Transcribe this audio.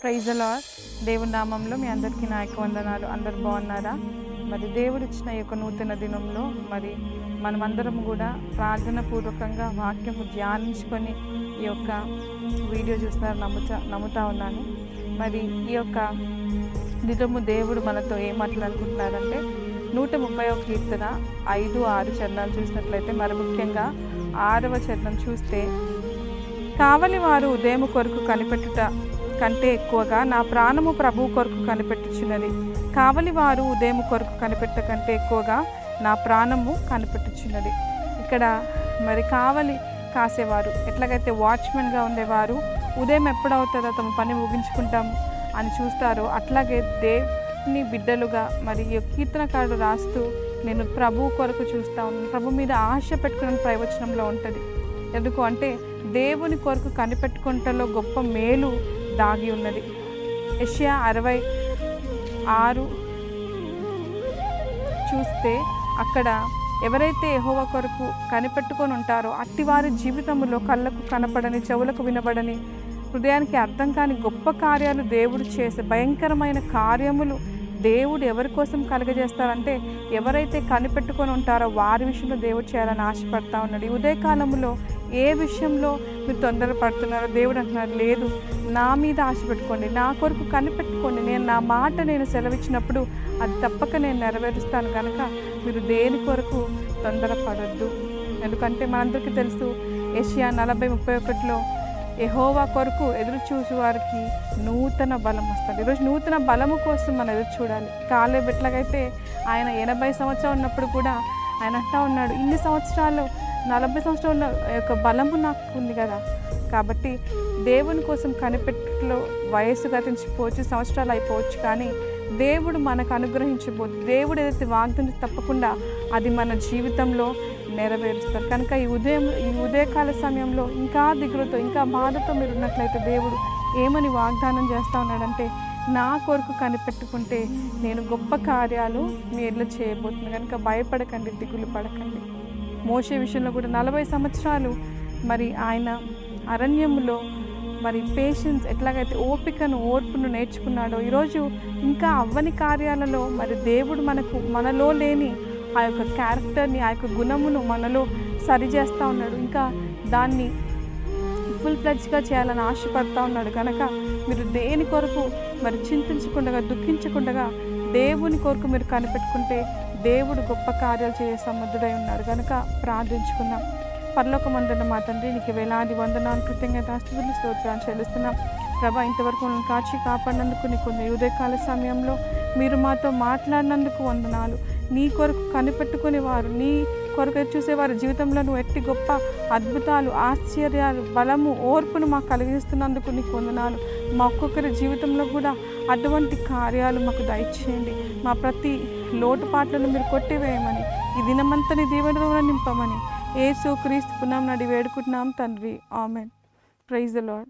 Praise అలా దేవుని నామంలో మీ అందరికీ నా యొక్క వందనాలు. అందరు బాగున్నారా? మరి దేవుడు ఇచ్చిన ఈ యొక్క నూతన దినంలో మరి మనమందరం కూడా ప్రార్థన పూర్వకంగా వాక్యము ధ్యానించుకొని ఈ యొక్క వీడియో చూస్తున్నారు నమ్ముతా నమ్ముతా ఉన్నాను. మరి ఈ యొక్క నిజము దేవుడు మనతో ఏం మాట్లాడుకుంటున్నారంటే నూట ముప్పై ఒక కీర్తన ఐదు ఆరు చరణాలు చూసినట్లయితే మరి ముఖ్యంగా ఆరవ చరణం చూస్తే కావలి వారు ఉదయం కొరకు కనిపెట్టుట కంటే ఎక్కువగా నా ప్రాణము ప్రభు కొరకు కనిపెట్టుచున్నది. కావలి వారు ఉదయం కొరకు కనిపెట్ట కంటే ఎక్కువగా నా ప్రాణము కనిపెట్టుచున్నది. ఇక్కడ మరి కావలి కాసేవారు ఎట్లాగైతే వాచ్మెన్గా ఉండేవారు ఉదయం ఎప్పుడవుతుందో తమ పని ముగించుకుంటాము అని చూస్తారో అట్లాగే దేవుని బిడ్డలుగా మరి కీర్తనకారుడు రాస్తూ నేను ప్రభు కొరకు చూస్తా ఉన్నాను. ప్రభు మీద ఆశ పెట్టుకున్న ప్రయోజనంలో ఉంటుంది. ఎందుకు అంటే దేవుని కొరకు కనిపెట్టుకుంటలో గొప్ప మేలు దాగి ఉన్నది. ఏషియా అరవై ఆరు చూస్తే అక్కడ ఎవరైతే ఎహోవ కొరకు కనిపెట్టుకొని ఉంటారో అట్టివారి జీవితంలో కళ్ళకు కనపడని చెవులకు వినబడని హృదయానికి అర్థం కాని గొప్ప కార్యాలు దేవుడు చేసే భయంకరమైన కార్యములు దేవుడు ఎవరి కోసం కలుగజేస్తారంటే ఎవరైతే కనిపెట్టుకొని ఉంటారో వారి విషయంలో దేవుడు చేయాలని ఆశపడతా ఉన్నాడు. ఈ ఉదయకాలంలో ఏ విషయంలో మీరు తొందరపడుతున్నారో దేవుడు అంటున్నారు లేదు. నా మీద ఆశ పెట్టుకోండి నా కొరకు కనిపెట్టుకోండి. నేను నా మాట నేను సెలవిచ్చినప్పుడు అది తప్పక నేను నెరవేరుస్తాను కనుక మీరు దేని కొరకు తొందరపడొద్దు. ఎందుకంటే మనందరికీ తెలుసు ఏషియా నలభై ముప్పై ఒకటిలో ఎహోవా కొరకు ఎదురు చూసి వారికి నూతన బలం వస్తుంది. ఈరోజు నూతన బలము కోసం మనం ఎదురు చూడాలి. కాలే ఎట్లాగైతే ఆయన ఎనభై సంవత్సరం ఉన్నప్పుడు కూడా ఆయన అంటా ఉన్నాడు ఇన్ని సంవత్సరాలు నలభై సంవత్సరాలు ఉన్న యొక్క బలము నాకు ఉంది కదా. కాబట్టి దేవుని కోసం కనిపెట్టులో వయస్సు గతించిపోవచ్చు సంవత్సరాలు అయిపోవచ్చు కానీ దేవుడు మనకు అనుగ్రహించబోతు దేవుడు ఏదైతే వాగ్దానం తప్పకుండా అది మన జీవితంలో నెరవేరుస్తారు. కనుక ఈ ఉదయం ఈ ఉదయకాల సమయంలో ఇంకా దిగులతో ఇంకా బాధతో మీరు ఉన్నట్లయితే దేవుడు ఏమని వాగ్దానం చేస్తూ ఉన్నాడంటే నా కొరకు కనిపెట్టుకుంటే నేను గొప్ప కార్యాలు మీ చేయబోతున్నాను కనుక భయపడకండి దిగులు పడకండి. మోసే విషయంలో కూడా నలభై సంవత్సరాలు మరి ఆయన అరణ్యంలో మరి పేషెన్స్ ఎట్లాగైతే ఓపికను ఓర్పును నేర్చుకున్నాడో ఈరోజు ఇంకా అవ్వని కార్యాలలో మరి దేవుడు మనకు మనలో లేని ఆ యొక్క క్యారెక్టర్ని ఆ యొక్క గుణమును మనలో సరిచేస్తూ ఉన్నాడు. ఇంకా దాన్ని ఫుల్ ఫ్లెడ్జ్గా చేయాలని ఆశపడతా ఉన్నాడు. కనుక మీరు దేని కొరకు మరి చింతించకుండా దుఃఖించకుండా దేవుని కొరకు మీరు కనిపెట్టుకుంటే దేవుడు గొప్ప కార్యాలు చేసే సమర్థుడై ఉన్నాడు కనుక ప్రార్థించుకుందాం. పరలోకమందున్న మా తండ్రి నీకు వేలాది వందనాలు కృతజ్ఞత స్థుతులు స్తోత్రాలు చెల్లిస్తున్నాం. ప్రభా ఇంతవరకు నన్ను కాచి కాపాడినందుకు నీకు ఉదయకాల సమయంలో మీరు మాతో మాట్లాడినందుకు వందనాలు. నీ కొరకు కనిపెట్టుకునే వారు నీ కొరకు చూసేవారి జీవితంలో నువ్వు ఎట్టి గొప్ప అద్భుతాలు ఆశ్చర్యాలు బలము ఓర్పును మాకు కలిగిస్తున్నందుకు నీకు వందనాలు. మా ఒక్కొక్కరి జీవితంలో కూడా అటువంటి కార్యాలు మాకు దయచేయండి. మా ప్రతి లోటుపాట్లను మీరు కొట్టివేయమని ఈ దినమంతని దీవెన ద్వారా నింపమని ఏసు క్రీస్తు పునాం నడి వేడుకుంటున్నాం తండ్రి. ఆమెన్. Praise the lord